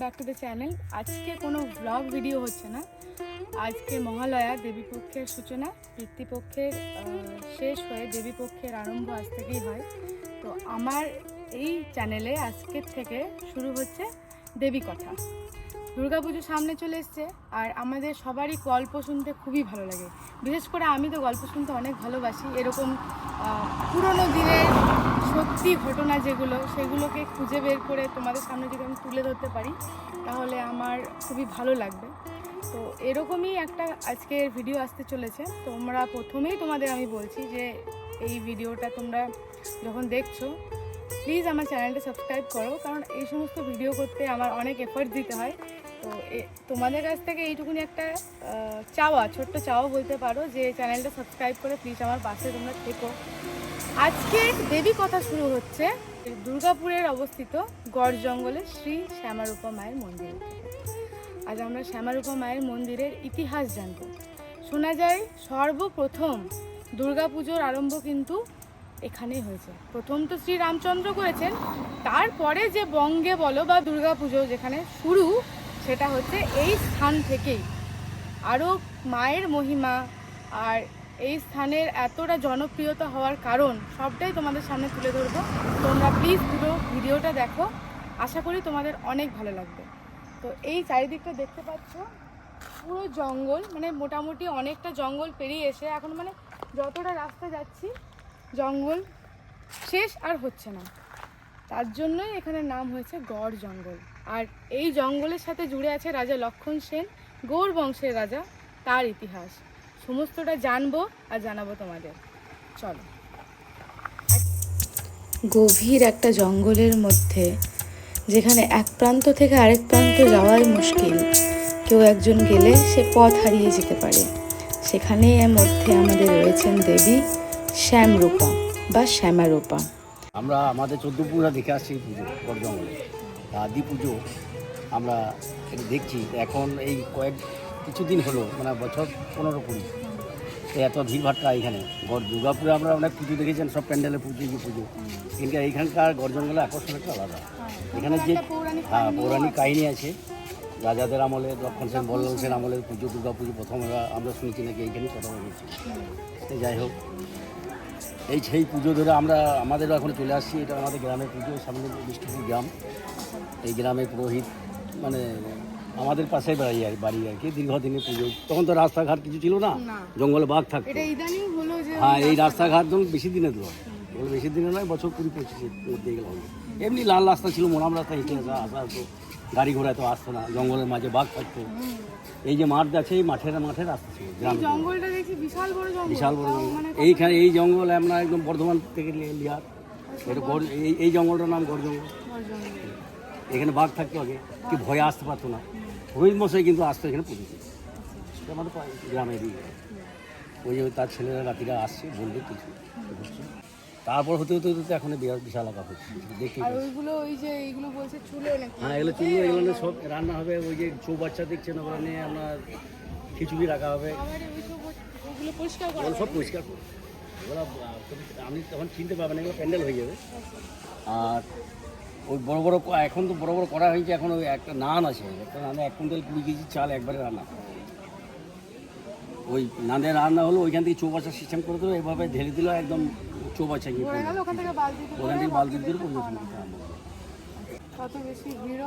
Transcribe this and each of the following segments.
Back to the channel আজকে কোনো blog video হচ্ছে না। আজকে মহালয়া দেবীপক্ষের সূচনা। পিতৃপক্ষের শেষ হয়ে দেবীপক্ষের আরম্ভ আজ থেকেই হয়। তো আমার এই চ্যানেলে আজকের থেকে শুরু হচ্ছে দেবী কথা। দুর্গাপুজো সামনে চলে এসছে আর আমাদের সবারই গল্প শুনতে খুবই ভালো লাগে। বিশেষ করে আমি তো গল্প শুনতে অনেক ভালোবাসি। এরকম পুরনো দিনের সত্যি ঘটনা যেগুলো, সেগুলোকে খুঁজে বের করে তোমাদের সামনে যদি আমি তুলে ধরতে পারি, তাহলে আমার খুবই ভালো লাগবে। তো এরকমই একটা আজকের ভিডিও আসতে চলেছে। তোমরা প্রথমেই তোমাদের আমি বলছি যে, এই ভিডিওটা তোমরা যখন দেখছ প্লিজ আমার চ্যানেলটা সাবস্ক্রাইব করো, কারণ এই সমস্ত ভিডিও করতে আমার অনেক এফর্ট দিতে হয়। তো তোমাদের কাছ থেকে এইটুকুনি একটা চাওয়া, ছোট্ট চাওয়া বলতে পারো যে চ্যানেলটা সাবস্ক্রাইব করে প্লিজ আমার পাশে তোমরা থেকো। আজকে দেবী কথা শুরু হচ্ছে দুর্গাপুরের অবস্থিত গড় জঙ্গলে শ্রী শ্যামারূপা মায়ের মন্দির। আজ আমরা শ্যামারূপা মায়ের মন্দিরের ইতিহাস জানব। শোনা যায় সর্বপ্রথম দুর্গাপুজোর আরম্ভ কিন্তু এখানেই হয়েছে। প্রথম তো শ্রী রামচন্দ্র করেছেন, তারপরে যে বঙ্গে বলো বা দুর্গাপুজো যেখানে শুরু, সেটা হচ্ছে এই স্থান থেকেই। আরও মায়ের মহিমা আর এই স্থানের এতটা জনপ্রিয়তা হওয়ার কারণ, সবটাই তোমাদের সামনে তুলে ধরবো। তোমরা প্লিজ পুরো ভিডিওটা দেখো। আশা করি তোমাদের অনেক ভালো লাগবে। তো এই চারিদিকটা দেখতে পাচ্ছ, পুরো জঙ্গল মানে মোটামুটি অনেকটা জঙ্গল পেরিয়ে এসে এখন মানে যতটা রাস্তা যাচ্ছি জঙ্গল শেষ আর হচ্ছে না। তার জন্যই এখানে নাম হয়েছে গড় জঙ্গল। আর এই জঙ্গলের সাথে জুড়ে আছে রাজা লক্ষণ সেন গৌড় বংশের রাজা, তার ইতিহাস। সমস্তটা জানব আর জানাব তোমাদের। চলো। গভীর একটা জঙ্গলের মধ্যে, যেখানে এক প্রান্ত থেকে আরেক প্রান্ত যাওয়াই মুশকিল। কেউ একজন গেলে সে পথ হারিয়ে যেতে পারে। সেখানেই এর মধ্যে আমাদের রয়েছেন দেবী শ্যামরূপা বা শ্যামারূপা। আমরা আমাদের চোদ্দ দেখে আসছি পুজো গড়জঙ্গলে আদি পুজো আমরা দেখছি, এখন এই কয়েক কিছুদিন হলো মানে বছর পনেরো কুড়ি এত ভিড়ভাট্টা এখানে গড় দুর্গাপুরে আমরা অনেক পুজো দেখেছেন সব প্যান্ডেলে পুজো পুজো। কিন্তু এইখানকার গড়জঙ্গলে আকর্ষণ একটা আলাদা। এখানে যে হ্যাঁ পৌরাণিক। কাহিনী আছে, রাজাদের আমলে, লক্ষণ সেন, বল্লভ সেন আমলের পুজো দুর্গা পুজো প্রথম আমরা- শুনেছি নাকি, এইখানেই কথা বলেছি। যাই হোক এই সেই পুজো ধরে আমরা আমাদেরও এখন চলে আসছি। এটা আমাদের গ্রামের পুজো সামনে বিষ্ণুপুর গ্রাম। এই গ্রামে পুরোহিত মানে আমাদের পাশে বাড়ি আর বাড়ি আর কি দীর্ঘদিনের পুজো। তখন তো রাস্তাঘাট কিছু ছিল না। জঙ্গলে বাঘ থাকতো। হ্যাঁ এই রাস্তাঘাট। ধরুন বেশি দিনে তো বেশি দিনে নয় বছর কুড়ি পঁচিশের মধ্যে এগুলো এমনি লাল রাস্তা ছিল মোরাম রাস্তা আসা আসা হতো গাড়ি ঘোড়া তো আসতো না জঙ্গলের মাঝে বাঘ থাকতো। এই যে মাঠ আছে এই মাঠের মাঠে রাস্তা ছিল জঙ্গলটা দেখছি বিশাল বড় জঙ্গল। বিশাল বড় জঙ্গল। মানে এইখানে এই জঙ্গল আমরা একদম বর্ধমান থেকে লিয়ে- লিয়ার। এটা গড় এই এই জঙ্গলটার নাম গড় জঙ্গল। এখানে বাঘ থাকতো আগে কি ভয়ে আসতে পারতো না। রোহিত মশাই কিন্তু আসতো এখানে এটা আমাদের গ্রামেরই। ওই যে তার ছেলেরা রাতিরা আসছে বলবে কিছু। তারপর হতে হতে হতে এখন বিরাট বিশাল আঁকা হচ্ছে দেখি আর ওইগুলো ওই যে এইগুলো বলছে চুলে নাকি? হ্যাঁ এগুলো চুলো এগুলো সব রান্না হবে ওই যে চৌবাচ্চা দেখছেন ওগুলো নিয়ে আপনার খিচুড়ি রাখা হবে। ওগুলো পরিষ্কার করা সব পরিষ্কার করব ওগুলো আপনি তখন চিনতে পারবেন এগুলো প্যান্ডেল হয়ে যাবে। আর ওই বড় বড় এখন তো বড় বড় করা হয়েছে এখন ওই একটা নান আছে। একটা নানে এক কুইন্টাল কুড়ি কেজি চাল একবারে রান্না। ওই নানের রান্না হলো ওইখান থেকে চৌবাচ্চা সিস্টেম করে দিল এভাবে ঢেলে দিল একদম চৌবাচ্চা গিয়ে ওখান থেকে বালতি দিয়ে পরিবেশন করতে হবে তত বেশি ভিড়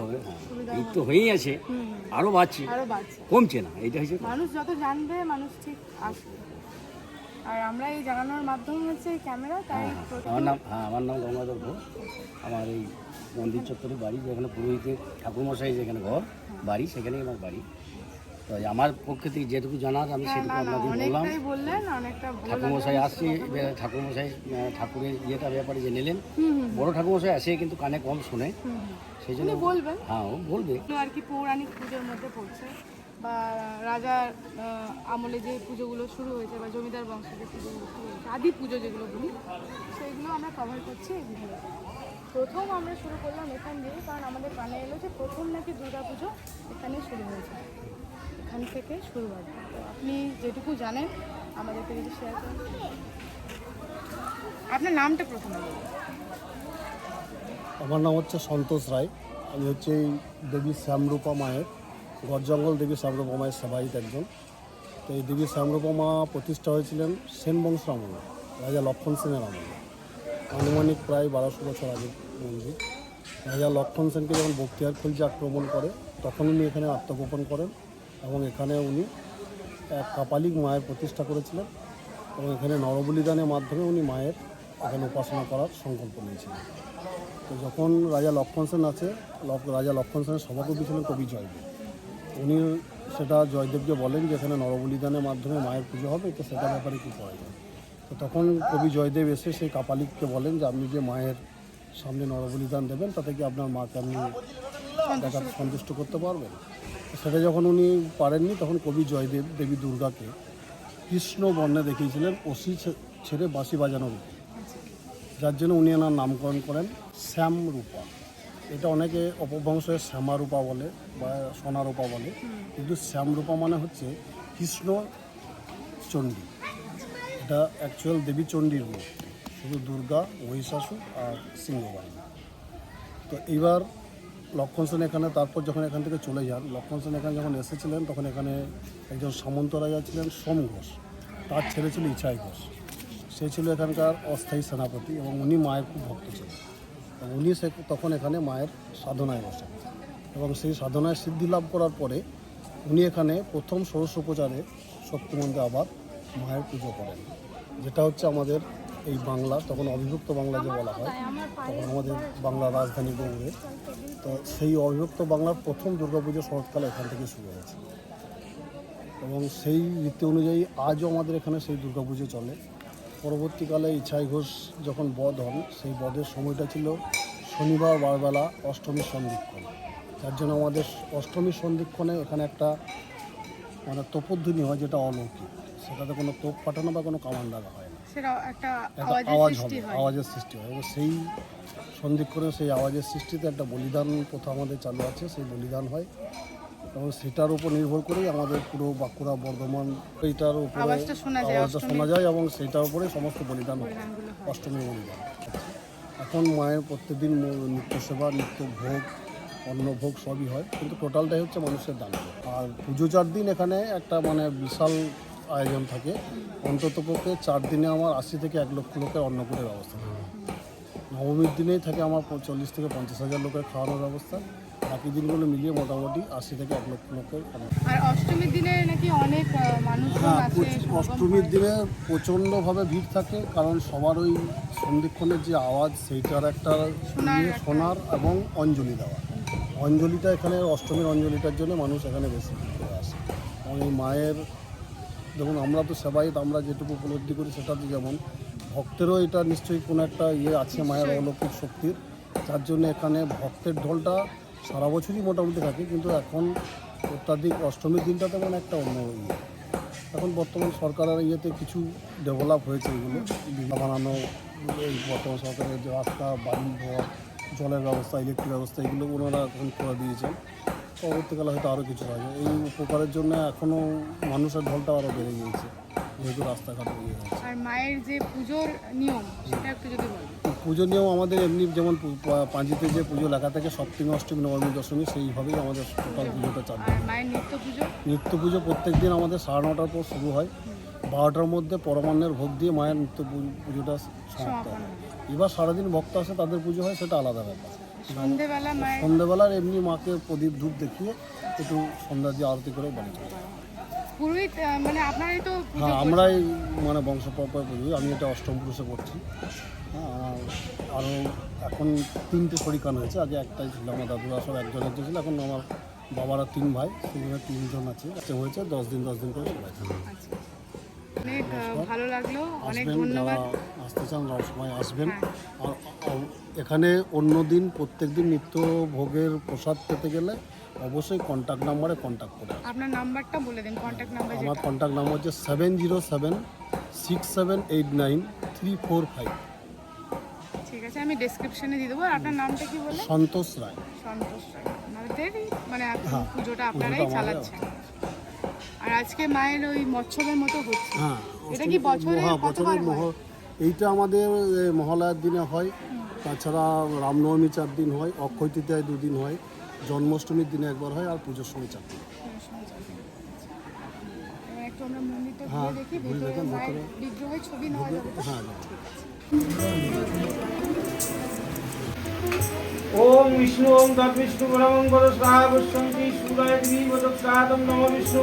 হবে হ্যাঁ। তো হয়েই আছে আরও বাড়ছে কমছে না এইটা হচ্ছে মানুষ যত জানবে মানুষ ঠিক আসবে। আর আমরা এই জানানোর মাধ্যম হচ্ছে ক্যামেরা তাই হ্যাঁ, আমার নাম হ্যাঁ আমার নাম গঙ্গাধর ঘোষ। আমার এই মন্দির চত্বরে বাড়ি যেখানে পুরোহিতের ঠাকুরমশাই যেখানে ঘর বাড়ি সেখানেই আমার বাড়ি। তো আমার পক্ষে থেকে যেটুকু জানার আমি হ্যাঁ, সেটুকু আপনাদের বললাম। ঠাকুরমশাই আসছে ঠাকুরমশাই ঠাকুরের ইয়েটা ব্যাপারে যে নিলেন। বড় ঠাকুরমশাই আসে কিন্তু কানে কম শোনে। সেই জন্য বলবেন? হ্যাঁ ও বলবে। আর কি পৌরাণিক পুজোর মধ্যে পড়ছে বা রাজার আমলে যে পুজোগুলো শুরু হয়েছে বা জমিদার বংশের পুজোগুলো শুরু হয়েছে আদি পুজো যেগুলো বলি সেইগুলো আমরা কভার করছি এই প্রথম আমরা শুরু করলাম এখান দিয়ে কারণ আমাদের কানে এলো যে প্রথম নাকি দুর্গা পুজো এখানে শুরু হয়েছে। এখান থেকে শুরু হয়। তো আপনি যেটুকু জানেন, আমাদেরকে যদি শেয়ার করেন। আপনার নামটা প্রথমে আমার নাম হচ্ছে সন্তোষ রায়। আমি হচ্ছে এই দেবী শ্যামরূপা মায়ের, গড়জঙ্গল দেবী শ্যামরূপা মায়ের সেবায়িত একজন। তো এই দেবী শ্যামরূপা মা প্রতিষ্ঠা হয়েছিলেন সেন বংশ আমলে রাজা লক্ষণ সেনের আমলে। আনুমানিক প্রায় বারোশো বছর আগে মন্দির। রাজা লক্ষণ সেনকে যখন বক্তিয়ার খলজি আক্রমণ করে, তখন উনি এখানে আত্মগোপন করেন। এবং এখানে উনি এক কাপালিক মায়ের প্রতিষ্ঠা করেছিলেন এবং এখানে নরবলিদানের মাধ্যমে উনি মায়ের এখানে উপাসনা করার সংকল্প নিয়েছিলেন। তো যখন রাজা লক্ষণ সেন আছে রাজা লক্ষণ সেনের সভাপতি ছিলেন কবি জয়দেব। উনি সেটা জয়দেবকে বলেন যে এখানে নরবলিদানের মাধ্যমে মায়ের পুজো হবে, তো সেটা ব্যাপারে কী করা যায়? তো তখন কবি জয়দেব এসে সেই কাপালিককে বলেন যে, আপনি যে মায়ের সামনে নরবলিদান দেবেন, তাতে কি আপনার মাকে আপনি সন্তুষ্ট করতে পারবেন? সেটা যখন উনি পারেননি, তখন কবি জয়দেব দেবী দুর্গাকে কৃষ্ণ বর্ণে দেখিয়েছিলেন, ওসি ছেড়ে বাঁশি বাজানো রূপে। যার জন্য উনি এনার নামকরণ করেন শ্যাম রূপা এটা অনেকে অপভ্রংশে শ্যামা রূপা বলে বা সোনা রূপা বলে, কিন্তু শ্যাম রূপা মানে হচ্ছে কৃষ্ণ চণ্ডী। এটা অ্যাকচুয়াল দেবী চণ্ডীর রূপ। শুধু দুর্গা, মহিষাসুর আর সিংহবাহিনী তো এইবার লক্ষণ সেন এখানে, তারপর যখন এখান থেকে চলে যান লক্ষণ সেন এখানে যখন এসেছিলেন, তখন এখানে একজন সামন্ত রাজা ছিলেন সোম ঘোষ। তার ছেলে ছিল ইছাই ঘোষ। সে ছিল এখানকার অস্থায়ী সেনাপতি এবং উনি মায়ের খুব ভক্ত ছিলেন। উনি সে তখন এখানে মায়ের সাধনায় বসেন। এবং সেই সাধনায় সিদ্ধি লাভ করার পরে উনি এখানে প্রথম ষোড়শ উপচারে শক্তিমন্দিরে আবার মায়ের পুজো করেন। যেটা হচ্ছে আমাদের এই বাংলা, তখন অবিভক্ত বাংলা যে বলা হয়, তখন আমাদের বাংলা রাজধানী গৌড়ে। তো সেই অবিভক্ত বাংলার প্রথম দুর্গাপুজো শরৎকালে এখান থেকে শুরু হয়েছে। এবং সেই রীতি অনুযায়ী আজও আমাদের এখানে সেই দুর্গাপুজো চলে। পরবর্তীকালে ইছাই ঘোষ যখন বধ হন, সেই বধের সময়টা ছিল শনিবার বারবেলা, অষ্টমীর সন্ধিক্ষণ। যার জন্য আমাদের অষ্টমীর সন্ধিক্ষণে এখানে একটা মানে তোপধ্বনি হয়, যেটা অলৌকিক। সেটাতে কোনো তোপ ফাটানো বা কোনো কামান লাগা হয় সেটা একটা আওয়াজ সৃষ্টি হবে হয়। আওয়াজের সৃষ্টি হয়। এবং সেই সন্ধিক্ষণে সেই আওয়াজের সৃষ্টিতে একটা বলিদান প্রথা আমাদের চালু আছে সেই বলিদান হয়। এবং সেটার উপর নির্ভর করেই আমাদের পুরো বাঁকুড়া বর্ধমান এইটার উপরে আওয়াজটা শোনা যায় এবং সেটার উপরে সমস্ত বলিদান হয়। অষ্টমী বলিদান। এখন মায়ের প্রত্যেকদিন নিত্য সেবা নিত্য ভোগ অন্নভোগ সবই হয়। কিন্তু টোটালটাই হচ্ছে মানুষের দান। আর পুজো চার দিন এখানে একটা মানে বিশাল আয়োজন থাকে। অন্তত পক্ষে চার দিনে আমার আশি থেকে এক লক্ষ লোকের অন্নকূটের ব্যবস্থা থাকে। নবমীর দিনেই থাকে আমার চল্লিশ থেকে পঞ্চাশ হাজার লোকের খাওয়ানোর ব্যবস্থা। বাকি দিনগুলো মিলিয়ে মোটামুটি আশি থেকে এক লক্ষ লোকের আর অষ্টমীর দিনে নাকি অনেক আহ, হ্যাঁ অষ্টমীর দিনে প্রচণ্ডভাবে ভিড় থাকে কারণ সবার ওই সন্ধিক্ষণের যে আওয়াজ সেইটার একটা শোনার ইয়ে এবং অঞ্জলি দেওয়া। অঞ্জলিটা এখানে অষ্টমীর অঞ্জলিটার জন্য মানুষ এখানে বেশি আসে। এবং এই মায়ের দেখুন আমরা তো সেবাইত আমরা যেটুকু উপলব্ধি করি সেটা তো যেমন ভক্তেরও এটা নিশ্চয়ই কোনো একটা ইয়ে আছে মায়ের। অলৌকিক শক্তির। যার জন্য এখানে ভক্তের ঢোলটা সারা বছরই মোটামুটি থাকে কিন্তু এখন অত্যাধিক অষ্টমীর দিনটা তেমন একটা অন্য ইয়ে। এখন বর্তমান সরকারের ইয়েতে কিছু ডেভেলপ হয়েছে এগুলো। বানানো এই বর্তমান সরকারের যে রাস্তা বাড়ি ঘর জলের ব্যবস্থা ইলেকট্রিক ব্যবস্থা এগুলো ওনারা এখন করে দিয়েছেন। পরবর্তীকালে হয়তো আরও কিছু হবে। এই উপকারের জন্য এখনও মানুষের ঢলটা আরও বেড়ে গিয়েছে যেহেতু রাস্তাঘাট ইয়ে হয়েছে আর মায়ের যে পুজোর নিয়ম সেটা একটু যদি বলেন। পুজো আমাদের এমনি যেমন পু- পা- পাঁজিতে যে পুজো লেখা থাকে সপ্তমী অষ্টমী নবমী দশমী সেইভাবেই আমাদের টোটাল পুজোটা চালু মায়ের নিত্য পুজো? নিত্য পুজো প্রত্যেক দিন আমাদের সাড়ে নটার পর শুরু হয়। বারোটার মধ্যে পরমান্নের ভোগ দিয়ে মায়ের নিত্য পুজোটা সমাপ্ত হয়। এবার সারাদিন ভক্ত আসে তাদের পুজো হয় সেটা আলাদা ব্যাপার। সন্ধেবেলা সন্ধ্যেবেলার এমনি মাকে প্রদীপ ধূপ দেখিয়ে একটু সন্ধ্যা দিয়ে আরতি করে বাড়ি পুরোহিত মানে আপনারাই তো হ্যাঁ আমরাই মানে বংশ পরম্পরা পুজো আমি এটা অষ্টম পুরুষে করছি। হ্যাঁ আর আরও এখন তিনটে শরিকান হয়েছে আগে একটাই ছিল আমার দাদুরা সব একজন একজন ছিল এখন আমার বাবারা তিন ভাই সেখানে তিনজন আছে হয়েছে দশ দিন দশ দিন করে চলেছে। অনেক ভালো লাগল অনেক ধন্যবাদ। আসতে চান সময় আসবেন। হ্যাঁ। আর এখানে অন্য দিন প্রত্যেক দিন নিত্য ভোগের প্রসাদ পেতে গেলে অবশ্যই কন্ট্যাক্ট নাম্বারে কন্ট্যাক্ট করে আপনার নাম্বারটা বলে দিন কন্ট্যাক্ট নাম্বার আমার কন্ট্যাক্ট নাম্বার হচ্ছে seven zero seven six seven eight nine three four five ঠিক আছে আমি ডেসক্রিপশনে দিয়ে দেবো। আপনার নামটা কি বলে সন্তোষ রায়। সন্তোষ রায়। মানে হ্যাঁ, পুজোটা পুজোটা আপনারাই চালাচ্ছেন। আর আজকে মায়ের ওই মৎসবের মতো হচ্ছে। হ্যাঁ এটা কি বছরে হ্যাঁ কতবার বছরের হয়? এইটা আমাদের মহালয়ার দিনে হয়। তাছাড়া রামনবমী চার দিন হয় অক্ষয় তৃতীয়ায় দুদিন হয় জন্মাষ্টমীর দিনে একবার হয় আর পুজোর সময় চার দিন হ্যাঁ, তো? হ্যাঁ ওম বিষ্ণু ওম পরমং পদ স্বাহা পশ্যন্তি সূরায় স্বাহাতম নম বিষ্ণু।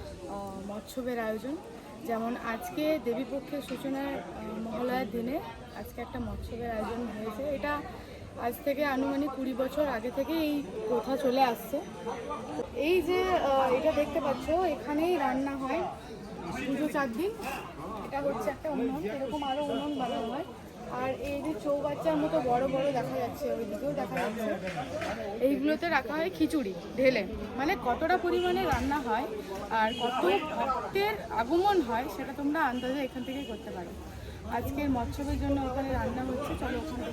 মৎসবের আয়োজন। যেমন আজকে দেবীপক্ষের সূচনার মহালয়ার দিনে আজকে একটা মৎসবের আয়োজন হয়েছে। এটা আজ থেকে আনুমানিক কুড়ি বছর আগে থেকে এই প্রথা চলে আসছে। এই যে এটা দেখতে পাচ্ছ, এখানেই রান্না হয়। পুজো চার দিন এটা হচ্ছে একটা উনুন। এরকম আরও উনুন বানানো হয়। আর এই যে চৌবাচ্চার মতো বড় বড় দেখা যাচ্ছে ওইদিকেও দেখা যাচ্ছে। এইগুলোতে রাখা হয় খিচুড়ি ঢেলে। মানে কতটা পরিমাণে রান্না হয় আর কত ভক্তের আগমন হয় সেটা তোমরা আন্দাজে এখান থেকেই করতে পারো। আজকের মৎসবের জন্য ওখানে রান্না হচ্ছে চলো ওখানে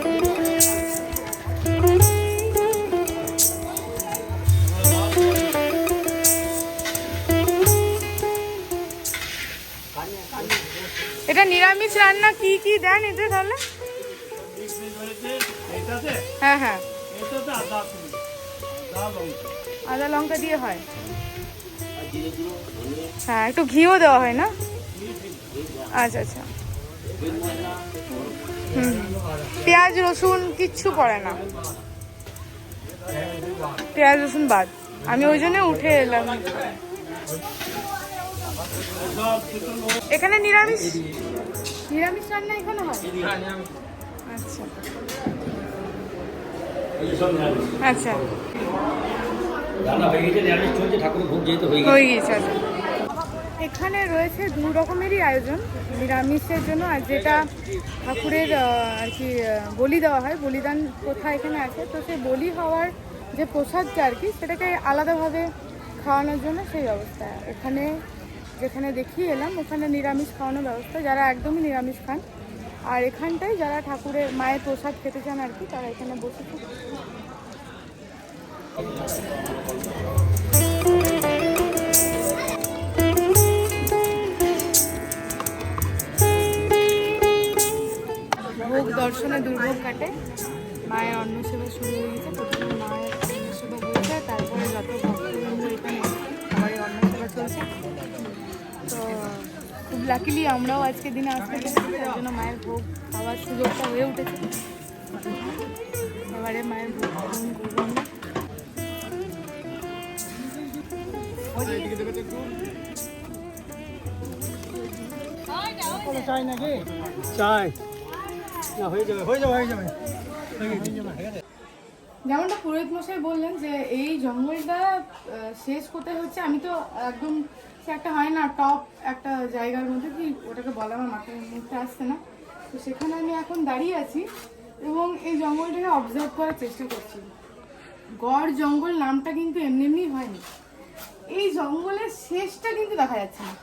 থেকে এটা নিরামিষ রান্না, কি কি দেন এতে তাহলে? হ্যাঁ হ্যাঁ। আদা লঙ্কা দিয়ে হয়। হ্যাঁ একটু ঘিও দেওয়া হয় না? আচ্ছা আচ্ছা। হুম। পেঁয়াজ, রসুন, কিচ্ছু পড়ে না। পেঁয়াজ, রসুন বাদ। আমি ওই জন্য উঠে এলাম। এখানে নিরামিষ? নিরামিষ রান্না এখানে হয়? আচ্ছা। আচ্ছা। হয়ে গেছে হয়ে গেছে। আচ্ছা। এখানে রয়েছে দু রকমেরই আয়োজন নিরামিষের জন্য আর যেটা ঠাকুরের আর কি বলি দেওয়া হয় বলিদান প্রথা এখানে আছে। তো সেই বলি হওয়ার যে প্রসাদটা আর কি সেটাকে আলাদাভাবে খাওয়ানোর জন্য সেই ব্যবস্থা এখানে যেখানে দেখিয়ে এলাম, ওখানে নিরামিষ খাওয়ানোর ব্যবস্থা। যারা একদমই নিরামিষ খান, আর এখানটায় যারা ঠাকুরের মায়ের প্রসাদ খেতে চান আর কি, তারা এখানে বসে। ভোগ দর্শনে দুর্ভোগ কাটে। মায়ের অন্ন সেবা শুরু হয়ে গেছে। প্রথমে মায়ের অন্ন সেবা হয়েছে তারপরে যত ভক্তবৃন্দ এখানে সবাই অন্ন সেবা চলছে। তো খুব লাকিলি আমরাও আজকে দিনে আসতে পেরেছি, তার জন্য মায়ের ভোগ খাওয়ার সুযোগটা হয়ে উঠেছে। এবারে মায়ের ভোগ গ্রহণ করব চাই। না, হয়ে যাবে হয়ে যাবে হয়ে যাবে। যেমনটা পুরোহিত মশাই বললেন যে এই জঙ্গলটা শেষ কোথায় হচ্ছে। আমি তো একদম সে একটা হয় না, টপ একটা জায়গার মধ্যে কি ওটাকে বলা আমার মাথায় মুখে আসছে না। তো সেখানে আমি এখন দাঁড়িয়ে আছি এবং এই জঙ্গলটাকে অবজার্ভ করার চেষ্টা করছি। গড় জঙ্গল নামটা কিন্তু এমনি এমনি হয়নি। এই জঙ্গলের শেষটা কিন্তু দেখা যাচ্ছে না।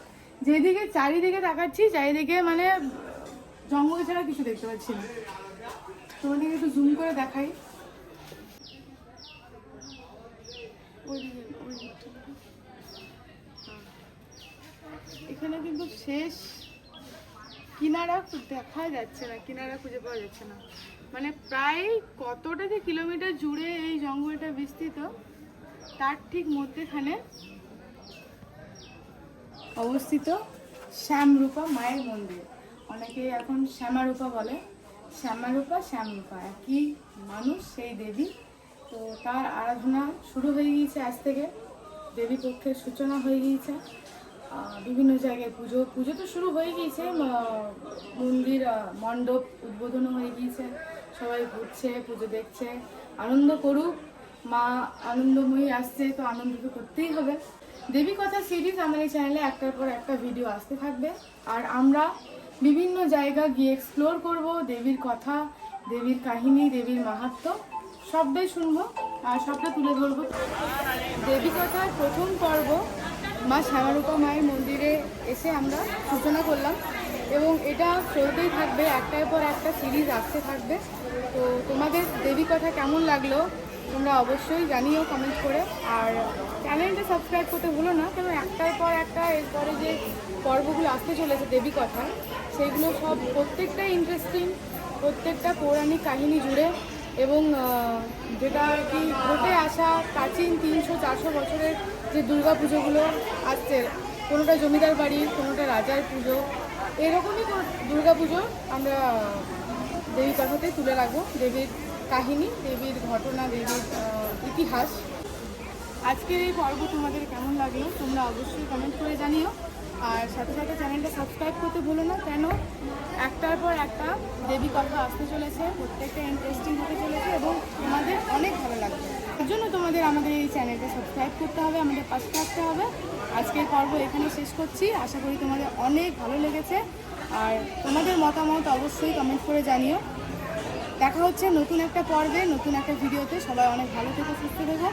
যেদিকে চারিদিকে তাকাচ্ছি, চারিদিকে মানে জঙ্গল ছাড়া কিছু দেখতে পাচ্ছি না। তোমাদেরকে একটু জুম করে দেখাই ওইদিকে, ওই দিকটা দেখো। হ্যাঁ। এখানে কিন্তু শেষ। কিনারা দেখা যাচ্ছে না, কিনারা খুঁজে পাওয়া যাচ্ছে না। মানে প্রায় কতটা যে কিলোমিটার জুড়ে এই জঙ্গলটা বিস্তৃত, তার ঠিক মধ্যেখানে অবস্থিত শ্যামরূপা মায়ের মন্দির। অনেকে এখন শ্যামারূপা বলে। শ্যামারূপা, শ্যামরূপা। একই মানুষ, সেই দেবী। তো তার আরাধনা শুরু হয়ে গিয়েছে আজ থেকে। দেবী পক্ষের সূচনা হয়ে গিয়েছে। বিভিন্ন জায়গায় পুজো। পুজো তো শুরু হয়ে গিয়েছে মন্দির মণ্ডপ উদ্বোধনও হয়ে গিয়েছে। সবাই ঘুরছে, পুজো দেখছে। আনন্দ করুক, মা আনন্দময়ী আসছে, তো আনন্দ তো করতেই হবে। দেবী কথা সিরিজ আমার এই চ্যানেলে একটার পর একটা ভিডিও আসতে থাকবে। আর আমরা বিভিন্ন জায়গা গিয়ে এক্সপ্লোর করব দেবীর কথা, দেবীর কাহিনী, দেবীর মাহাত্ম্য সবটাই শুনব আর সবটা তুলে ধরবো। দেবী কথার প্রথম পর্ব মা শ্যামারূপা মায়ের মন্দিরে এসে আমরা সূচনা করলাম এবং এটা চলতেই থাকবে, একটার পর একটা সিরিজ আসতে থাকবে। তো তোমাদের দেবী কথা কেমন লাগল তোমরা অবশ্যই জানিও কমেন্ট করে। আর চ্যানেলটা সাবস্ক্রাইব করতে ভুলো না, কেন একটার পর একটা, এরপরে যে পর্বগুলো আসতে চলেছে দেবী কথা সেগুলো সব প্রত্যেকটাই ইন্টারেস্টিং প্রত্যেকটা পৌরাণিক কাহিনী জুড়ে। এবং যেটা আর কি ঘটে আসা প্রাচীন তিনশো চারশো বছরের যে দুর্গা পুজোগুলো আসছে, কোনোটা জমিদার বাড়ি, কোনোটা রাজার পুজো, এরকমই দুর্গা পুজো আমরা দেবী কথাতে তুলে রাখব, দেবীর কাহিনী, দেবীর ঘটনা, দেবীর ইতিহাস। আজকের এই পর্ব তোমাদের কেমন লাগল, তোমরা অবশ্যই কমেন্ট করে জানিও। আর সাথে সাথে চ্যানেলটা সাবস্ক্রাইব করতে ভুলো না, কেন? একটার পর একটা দেবী কথা আসতে চলেছে, প্রত্যেকটা ইন্টারেস্টিং হতে চলেছে এবং তোমাদের অনেক ভালো লাগবে। তার জন্য তোমাদের আমাদের এই চ্যানেলটা সাবস্ক্রাইব করতে হবে, আমাদের পাশে থাকতে হবে। আজকের পর্ব এখানে শেষ করছি। আশা করি তোমাদের অনেক ভালো লেগেছে। আর তোমাদের মতামত অবশ্যই কমেন্ট করে জানিও। দেখা হচ্ছে নতুন একটা পর্বে, নতুন একটা ভিডিওতে। সবাই অনেক ভালো থেকে, সুস্থ থেকো।